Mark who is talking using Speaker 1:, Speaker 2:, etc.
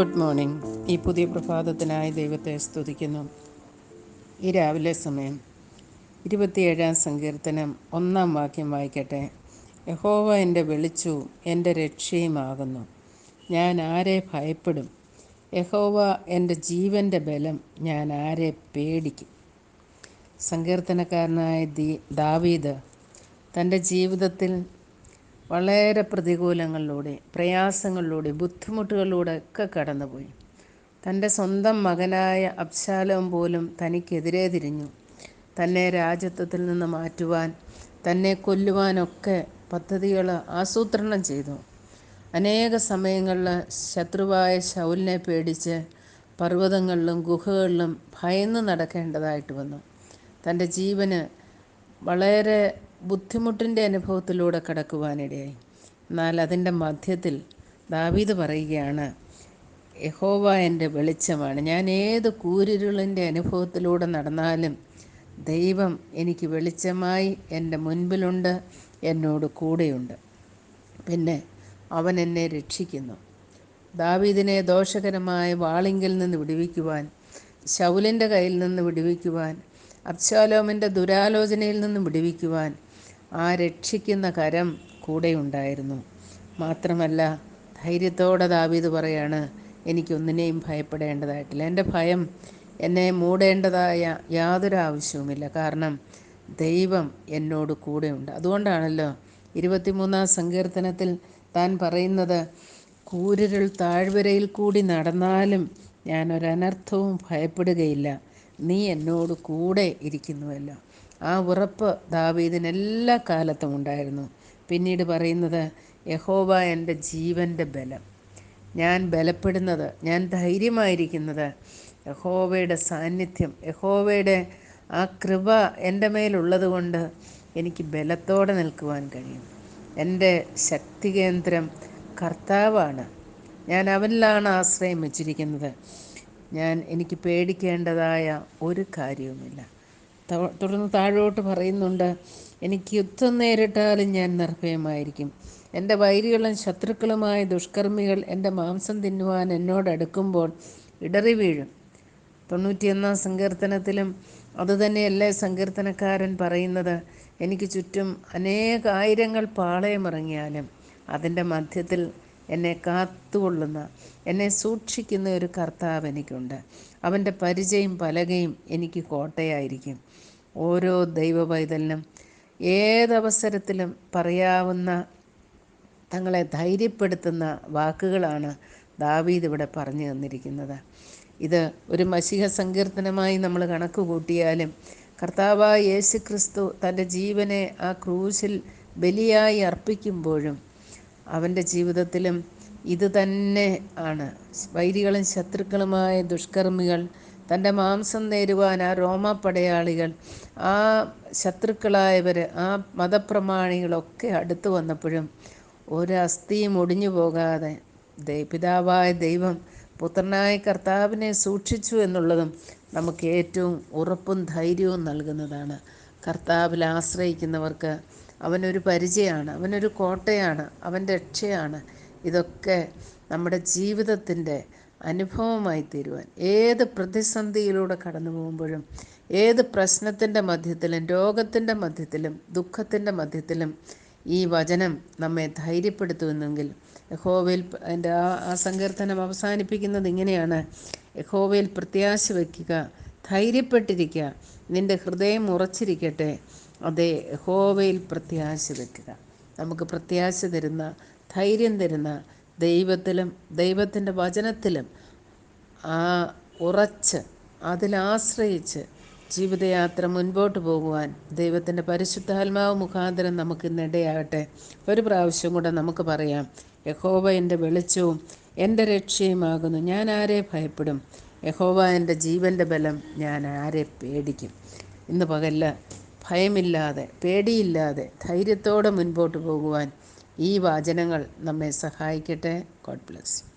Speaker 1: Good morning. ഈ പുതിയ പ്രഭാതത്തിനായി ദൈവത്തെ സ്തുതിക്കുന്നു. ഈ രാവിലെ സമയം ഇരുപത്തിയേഴാം സങ്കീർത്തനം ഒന്നാം വാക്യം വായിക്കട്ടെ. യഹോവ എന്റെ വെളിച്ചവും എന്റെ രക്ഷയുമാകുന്നു. ഞാൻ ആരെ ഭയപ്പെടും? യഹോവ എന്റെ ജീവന്റെ ബലം ഞാൻ ആരെ പേടിക്കും? സങ്കീർത്തനക്കാരനായ ദീ ദാവീദ് തന്റെ ജീവിതത്തിൽ വളരെ പ്രതികൂലങ്ങളിലൂടെ പ്രയാസങ്ങളിലൂടെ ബുദ്ധിമുട്ടുകളിലൂടെ ഒക്കെ കടന്നുപോയി. തന്റെ സ്വന്തം മകനായ അബ്ശാലം പോലും തനിക്കെതിരെ തിരിഞ്ഞു. തന്നെ രാജ്യത്വത്തിൽ നിന്ന് മാറ്റുവാൻ തന്നെ കൊല്ലുവാനൊക്കെ പദ്ധതികൾ ആസൂത്രണം ചെയ്തു. അനേക സമയങ്ങളിൽ ശത്രുവായ ശൗലിനെ പേടിച്ച് പർവതങ്ങളിലും ഗുഹകളിലും ഭയന്ന് നടക്കേണ്ടതായിട്ട് വന്നു. തന്റെ ജീവന് വളരെ ബുദ്ധിമുട്ടിന്റെ അനുഭവത്തിലൂടെ കടക്കുവാനിടയായി. എന്നാൽ അതിന്റെ മധ്യത്തിൽ ദാവീദ് പറയുകയാണ് യഹോവ എന്റെ വെളിച്ചമാണ്. ഞാൻ ഏത് കൂരിരുളിന്റെ അനുഭവത്തിലൂടെ നടന്നാലും ദൈവം എനിക്ക് വെളിച്ചമായി എന്റെ മുൻപിലുണ്ട് എന്നോട് കൂടെയുണ്ട്. പിന്നെ അവൻ എന്നെ രക്ഷിക്കുന്നു. ദാവീദിനെ ദോഷകരമായ വാളിങ്കിൽ നിന്ന് വിടുവിക്കുവാൻ ശൗലിന്റെ കയ്യിൽ നിന്ന് വിടുവിക്കുവാൻ അബ്ശാലോമിന്റെ ദുരാലോചനയിൽ നിന്ന് വിടുവിക്കുവാൻ ആ രക്ഷിക്കുന്ന കരം കൂടെയുണ്ടായിരുന്നു മാത്രമല്ല ധൈര്യത്തോടെ ദാവീദ് പറയാണ് എനിക്കൊന്നിനെയും ഭയപ്പെടേണ്ടതായിട്ടില്ല. എന്റെ ഭയം എന്നെ മൂടേണ്ടതായ യാതൊരു ആവശ്യവുമില്ല. കാരണം ദൈവം എന്നോട് കൂടെയുണ്ട്. അതുകൊണ്ടാണല്ലോ ഇരുപത്തിമൂന്നാം സങ്കീർത്തനത്തിൽ താൻ പറയുന്നത് കൂരിരുൾ താഴ്വരയിൽ കൂടി നടന്നാലും ഞാൻ ഒരനർത്ഥവും ഭയപ്പെടുകയില്ല. നീ എന്നോട് കൂടെ ഇരിക്കുന്നുവല്ലോ. ആ ഉറപ്പ് ദാവീദിന് എല്ലാ കാലത്തും ഉണ്ടായിരുന്നു. പിന്നീട് പറയുന്നത് യഹോവ എന്റെ ജീവന്റെ ബലം. ഞാൻ ബലപ്പെടുന്നത് ഞാൻ ധൈര്യമായിരിക്കുന്നത്. യഹോവയുടെ സാന്നിധ്യം യഹോവയുടെ ആ കൃപ എന്റെ മേലുള്ളത് കൊണ്ട് എനിക്ക് ബലത്തോടെ നിൽക്കുവാൻ കഴിയും. എന്റെ ശക്തി കേന്ദ്രം കർത്താവാണ്. ഞാൻ അവനിലാണ് ആശ്രയം വെച്ചിരിക്കുന്നത്. ഞാൻ എനിക്ക് പേടിക്കേണ്ടതായ ഒരു കാര്യവുമില്ല. തുടർന്ന് താഴോട്ട് പറയുന്നുണ്ട് എനിക്ക് യുദ്ധം നേരിട്ടാലും ഞാൻ നിർഭയമായിരിക്കും. എന്റെ വൈരികളും ശത്രുക്കളുമായ ദുഷ്കർമ്മികൾ എന്റെ മാംസം തിന്നുവാൻ എന്നോട് അടുക്കുമ്പോൾ ഇടറി വീഴും. തൊണ്ണൂറ്റിയൊന്നാം സങ്കീർത്തനത്തിലും അതുതന്നെയല്ലേ സങ്കീർത്തനക്കാരൻ പറയുന്നത് എനിക്ക് ചുറ്റും അനേകായിരങ്ങൾ പാളയമിറങ്ങിയാലും അതിന്റെ മധ്യത്തിൽ എന്നെ കാത്തുകൊള്ളുന്ന എന്നെ സൂക്ഷിക്കുന്ന ഒരു കർത്താവ് എനിക്കുണ്ട്. അവന്റെ പരിചയം പലകയും എനിക്ക് കോട്ടയായിരിക്കും. ഓരോ ദൈവ പൈതലിനും ഏതവസരത്തിലും പറയാവുന്ന തങ്ങളെ ധൈര്യപ്പെടുത്തുന്ന വാക്കുകളാണ് ദാവീദ് ഇവിടെ പറഞ്ഞു തന്നിരിക്കുന്നത്. ഇത് ഒരു മഷിക സങ്കീർത്തനമായി നമ്മൾ കണക്ക് കൂട്ടിയാലും കർത്താവായ യേശു ക്രിസ്തു തന്റെ ജീവനെ ആ ക്രൂശിൽ ബലിയായി അർപ്പിക്കുമ്പോഴും അവന്റെ ജീവിതത്തിലും ഇത് തന്നെ ആണ്. വൈരികളും ശത്രുക്കളുമായ ദുഷ്കർമ്മികൾ തന്റെ മാംസം നേരുവാൻ ആ റോമ പടയാളികൾ ആ ശത്രുക്കളായവർ ആ മതപ്രമാണികളൊക്കെ അടുത്തു വന്നപ്പോഴും ഒരു അസ്ഥിയും ഒടിഞ്ഞു പോകാതെ പിതാവായ ദൈവം പുത്രനായ കർത്താവിനെ സൂക്ഷിച്ചു എന്നുള്ളതും നമുക്ക് ഏറ്റവും ഉറപ്പും ധൈര്യവും നൽകുന്നതാണ്. കർത്താവിൽ ആശ്രയിക്കുന്നവർക്ക് അവനൊരു പരിചയമാണ് അവനൊരു കോട്ടയാണ് അവൻ രക്ഷയാണ്. ഇതൊക്കെ നമ്മുടെ ജീവിതത്തിന്റെ അനുഭവമായി തീരുവാൻ. ഏത് പ്രതിസന്ധിയിലൂടെ കടന്നു പോകുമ്പോഴും ഏത് പ്രശ്നത്തിന്റെ മധ്യത്തിലും രോഗത്തിന്റെ മധ്യത്തിലും ദുഃഖത്തിന്റെ മധ്യത്തിലും ഈ വചനം നമ്മെ ധൈര്യപ്പെടുത്തുമെന്നെങ്കിൽ യഹോവയിൽ എന്റെ ആ ആ സങ്കീർത്തനം അവസാനിപ്പിക്കുന്നത് ഇങ്ങനെയാണ്. യഹോവയിൽ പ്രത്യാശ വയ്ക്കുക ധൈര്യപ്പെട്ടിരിക്കുക നിന്റെ ഹൃദയം ഉറച്ചിരിക്കട്ടെ. അതേ ഹോവയിൽ പ്രത്യാശ വയ്ക്കുക നമുക്ക് പ്രത്യാശ തരുന്ന ധൈര്യം തരുന്ന ദൈവത്തിലും ദൈവത്തിന്റെ വചനത്തിലും ആ ഉറച്ച് അതിലാശ്രയിച്ച് ജീവിതയാത്ര മുൻപോട്ട് പോകുവാൻ ദൈവത്തിന്റെ പരിശുദ്ധാത്മാവ് മുഖാന്തരം നമുക്ക് ഇന്നിടയാകട്ടെ ഒരു പ്രാവശ്യം കൂടെ നമുക്ക് പറയാം. യഹോവ എന്റെ വെളിച്ചവും എന്റെ രക്ഷയുമാകുന്നു. ഞാൻ ആരെ ഭയപ്പെടും? യഹോവ എന്റെ ജീവന്റെ ബലം ഞാൻ ആരെ പേടിക്കും? ഇന്ന് പകല്ല ഭയമില്ലാതെ പേടിയില്ലാതെ ധൈര്യത്തോടെ മുൻപോട്ട് പോകുവാൻ ഈ വാചനങ്ങൾ നമ്മെ സഹായിക്കട്ടെ. God bless